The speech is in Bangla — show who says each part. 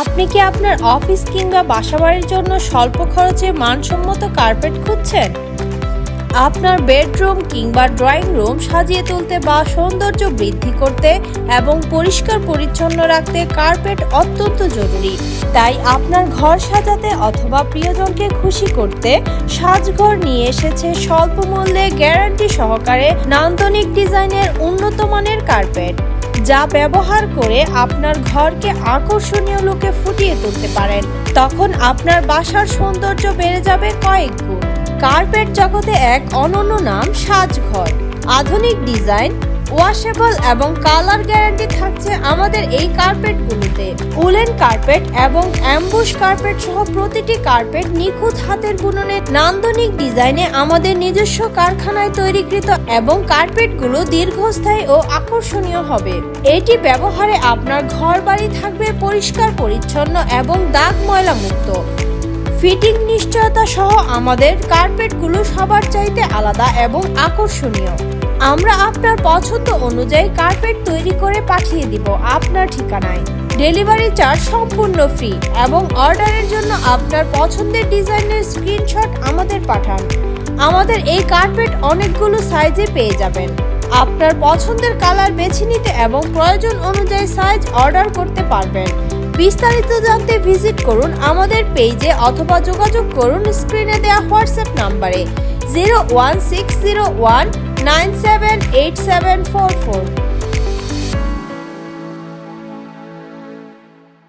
Speaker 1: আপনি কি আপনার অফিস কিংবা বাসাবাড়ির জন্য স্বল্প খরচে মানসম্মত কার্পেট খুঁজছেন? আপনার বেডরুম কিংবা ড্রয়িং রুম সাজিয়ে তুলতে বা সৌন্দর্য বৃদ্ধি করতে এবং পরিষ্কার পরিচ্ছন্ন রাখতে কার্পেট অত্যন্ত জরুরি। তাই আপনার ঘর সাজাতে অথবা প্রিয়জনকে খুশি করতে সাজঘর নিয়ে এসেছে স্বল্প মূল্যে গ্যারান্টি সহকারে নান্দনিক ডিজাইনের উন্নত মানের কার্পেট। যা ব্যবহার করে আপনার ঘরকে আকর্ষণীয় লোকে ফুটিয়ে তুলতে পারেন। তখন আপনার বাসার সৌন্দর্য বেড়ে যাবে কয়েক গুণ। কার্পেট জগতে এক অনন্য নাম, সাজঘর। আধুনিক ডিজাইন ওয়াশেবল এবং কালার গ্যারান্টি থাকছে আমাদের এই কার্পেটগুলোতে উলেন কার্পেট এবং অ্যাম্বুশ কার্পেট সহ প্রতিটি কার্পেট নিখুঁত হাতের বুননে নান্দনিক ডিজাইনে আমাদের নিজস্ব কারখানায় তৈরিকৃত এবং কার্পেটগুলো দীর্ঘস্থায়ী ও আকর্ষণীয় হবে। এটি ব্যবহারে আপনার ঘর বাড়ি থাকবে পরিষ্কার, পরিচ্ছন্ন এবং দাগ ময়লা মুক্ত ফিটিং নিশ্চয়তা সহ আমাদের কার্পেটগুলো সবার চাইতে আলাদা এবং আকর্ষণীয়। আমরা আপনার পছন্দ অনুযায়ী কার্পেট তৈরি করে পাঠিয়ে দিব আপনার ঠিকানায়। ডেলিভারি চার্জ সম্পূর্ণ ফ্রি এবং অর্ডারের জন্য আপনার পছন্দের ডিজাইনের স্ক্রিনশট আমাদের পাঠান। আমাদের এই কার্পেট অনেকগুলো সাইজে পেয়ে যাবেন। আপনার পছন্দের কালার বেছে নিতে এবং প্রয়োজন অনুযায়ী সাইজ অর্ডার করতে পারবেন। বিস্তারিত জানতে ভিজিট করুন আমাদের পেজে অথবা যোগাযোগ করুন স্ক্রিনে দেওয়া হোয়াটসঅ্যাপ নাম্বারে। zero one six zero one nine seven eight seven four four